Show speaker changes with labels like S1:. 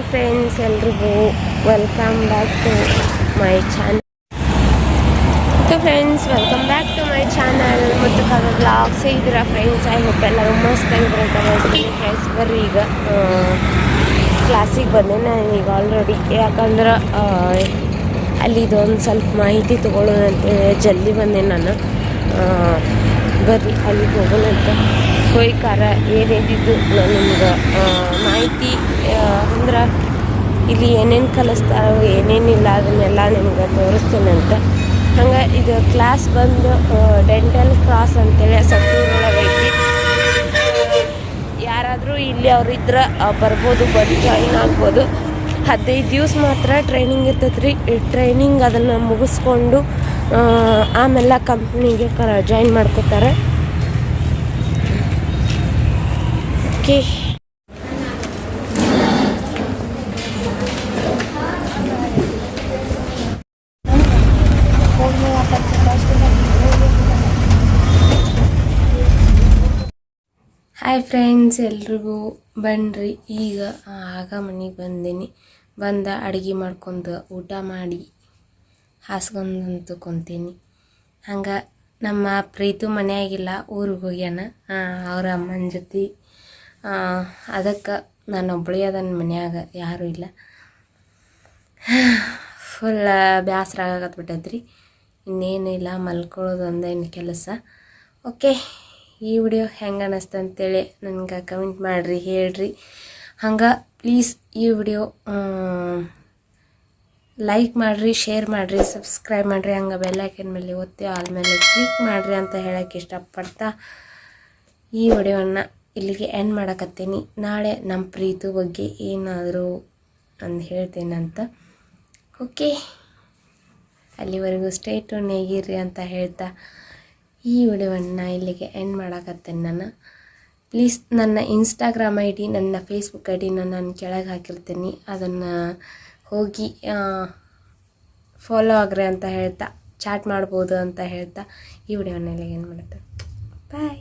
S1: ಎಲ್ರಿಗೂ welcome back to my channel so friends welcome back to my channel ಮತ್ತು colour blogs ಇದ್ದೀರಾ friends I hope ಎಲ್ಲರೂ ಮಸ್ತ್ ಆಗಿದ್ರೆ ಅಂತ ಹೇಳ್ತೀನಿ ಫ್ರೆಂಡ್ಸ್ ಬರ್ರಿ ಈಗ. ಕ್ಲಾಸಿಗೆ ಬಂದೆ ನಾನು ಈಗ ಆಲ್ರೆಡಿ ಯಾಕಂದ್ರೆ ಅಲ್ಲಿ ಇದೊಂದು ಸ್ವಲ್ಪ ಮಾಹಿತಿ ತೊಗೊಳ್ಳೋದಂತೆ ಜಲ್ದಿ ಬಂದೆ ನಾನು. ಬರ್ರಿ, ಅಲ್ಲಿಗೆ ಹೋಗೋಣಂತ ಹೋಯ್ಕಾರ ಏನೇನಿದ್ದು ನಾನು ನಿಮ್ಗೆ ಮಾಹಿತಿ ಅಂದ್ರೆ ಇಲ್ಲಿ ಏನೇನು ಕಲಿಸ್ತಾರೋ, ಏನೇನಿಲ್ಲ ಅದನ್ನೆಲ್ಲ ನಿಮ್ಗೆ ತೋರಿಸ್ತೇನೆ ಅಂತ. ಹಂಗೆ ಇದು ಕ್ಲಾಸ್ ಬಂದು ಡೆಂಟಲ್ ಕ್ರಾಸ್ ಅಂತೇಳಿ ಐತಿ. ಯಾರಾದರೂ ಇಲ್ಲಿ ಅವ್ರು ಇದ್ರೆ ಬರ್ಬೋದು, ಬಂದು ಜಾಯಿನ್ ಆಗ್ಬೋದು. ಹದಿನೈದು ದಿವ್ಸ ಮಾತ್ರ ಟ್ರೈನಿಂಗ್ ಇರ್ತೈತೆ ರೀ ಟ್ರೈನಿಂಗ್ ಅದನ್ನು ಮುಗಿಸ್ಕೊಂಡು ಆಮೇಲೆ ಕಂಪ್ನಿಗೆ ಕ ಜಾಯಿನ್ ಮಾಡ್ಕೋತಾರೆ. ಓಕೆ ಹಾಯ್ ಫ್ರೆಂಡ್ಸ್ ಎಲ್ರಿಗೂ ಬನ್ನಿರಿ ಈಗ ಆಗ ಮನೆಗೆ ಬಂದೀನಿ. ಬಂದ ಅಡುಗೆ ಮಾಡ್ಕೊಂಡು ಊಟ ಮಾಡಿ. ಹಾಸ್ಕೊಂಡಂತು ಕುಂತೀನಿ. ಹಂಗೆ ನಮ್ಮ ಪ್ರೀತು ಮನೆಯಾಗಿಲ್ಲ, ಊರಿಗೆ ಹೋಗ್ಯಾನ. ಅವ್ರ ಅಮ್ಮನ ಜೊತೆ. ಅದಕ್ಕೆ ನಾನು ಒಬ್ಬಳೇ ಅದನ್ನ ಮನ್ಯಾಗ, ಯಾರೂ ಇಲ್ಲ. ಫುಲ್ ಬೇಸರ ಆಗತ್ಬಿಟ್ಟೈತ್ರಿ ಇನ್ನೇನು ಇಲ್ಲ, ಮಲ್ಕೊಳ್ಳೋದು ಒಂದೇನು ಕೆಲಸ. ಓಕೆ ಈ ವಿಡಿಯೋ ಹೆಂಗೆ ಅನ್ನಿಸ್ತು ಅಂತೇಳಿ ನನಗೆ ಕಮೆಂಟ್ ಮಾಡಿರಿ, ಹೇಳ್ರಿ. ಹಂಗೆ ಪ್ಲೀಸ್ ಈ ವಿಡಿಯೋ ಲೈಕ್ ಮಾಡಿರಿ ಶೇರ್ ಮಾಡಿರಿ ಸಬ್ಸ್ಕ್ರೈಬ್ ಮಾಡಿರಿ, ಹಂಗೆ ಬೆಲ್ಲೈಕನ್ ಮೇಲೆ ಒತ್ತಿ ಆಲ್ ಮೇಲೆ ಕ್ಲಿಕ್ ಮಾಡಿರಿ ಅಂತ ಹೇಳೋಕ್ಕೆ ಇಷ್ಟಪಡ್ತಾ ಈ ವಿಡಿಯೋವನ್ನು ಇಲ್ಲಿಗೆ ಎಂಡ್ ಮಾಡಕತ್ತೀನಿ. ನಾಳೆ ನಮ್ಮ ಪ್ರೀತು ಬಗ್ಗೆ ಏನಾದರೂ ಅಂದು ಹೇಳ್ತೇನಂತ ಓಕೆ ಅಲ್ಲಿವರೆಗೂ ಸ್ಟೇಟು ನೇಗಿರಿ ಅಂತ ಹೇಳ್ತಾ ಈ ವಿಡಿಯೋವನ್ನು ಇಲ್ಲಿಗೆ ಎಂಡ್ ಮಾಡಕತ್ತೇನೆ ನಾನು. ಪ್ಲೀಸ್ ನನ್ನ ಇನ್ಸ್ಟಾಗ್ರಾಮ್ ಐ ಡಿ ನನ್ನ ಫೇಸ್ಬುಕ್ ಐ ಡಿನ ನಾನು ಕೆಳಗೆ ಹಾಕಿರ್ತೀನಿ. ಅದನ್ನು ಹೋಗಿ ಫಾಲೋ ಆಗ್ರೆ ಅಂತ ಹೇಳ್ತಾ ಚಾಟ್ ಮಾಡ್ಬೋದು ಅಂತ ಹೇಳ್ತಾ ಈ ವಿಡಿಯೋನ ಏನು ಮಾಡುತ್ತೆ ಬಾಯ್